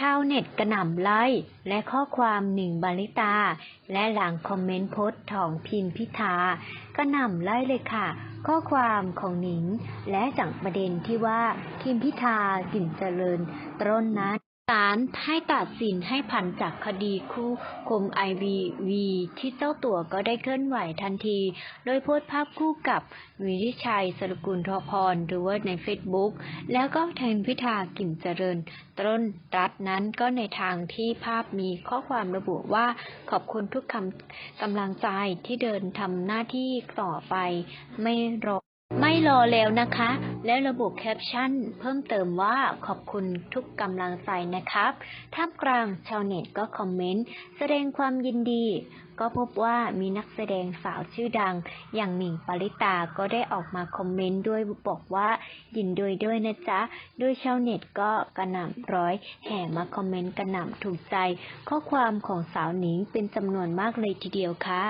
ชาวเน็ตกระหน่ำไล่และข้อความหนิงบาลิตา และหลังคอมเมนต์โพสต์ของพิมพิธากระหน่ำไล่เลยค่ะ ข้อความของหนิงและจากประเด็นที่ว่าพิมพิธากลิ่นเจริญต้นนั้น ศาลให้ตัดสินให้ผันจากคดีคู่คมไอวีวีที่เจ้าตัวก็ได้เคลื่อนไหวทันที โดยโพสต์ภาพคู่กับวิริชัยสรกุลทอพรหรือว่าใน Facebook แล้วก็แทนพิธากิ่มเจริญ ต้นรัฐนั้นก็ในทางที่ภาพมีข้อความระบุว่าขอบคุณทุกคำกำลังใจที่เดินทำหน้าที่ต่อไปไม่รอ ไม่รอแล้วนะคะ และระบุแคปชั่น เพิ่มเติมว่าขอบคุณทุกกำลังใจนะครับ ท่ามกลางชาวเน็ตก็คอมเมนต์ แสดงความยินดี ก็พบว่ามีนักแสดงสาวชื่อดัง อย่างหนิงปาริตาก็ได้ออกมาคอมเมนต์ด้วยบอกว่ายินดีด้วยนะจ๊ะ โดยชาวเน็ตก็กระหน่ำร้อย แห่มาคอมเมนต์กระหน่ำถูกใจ ข้อความของสาวหนิงเป็นจำนวนมากเลยทีเดียวค่ะ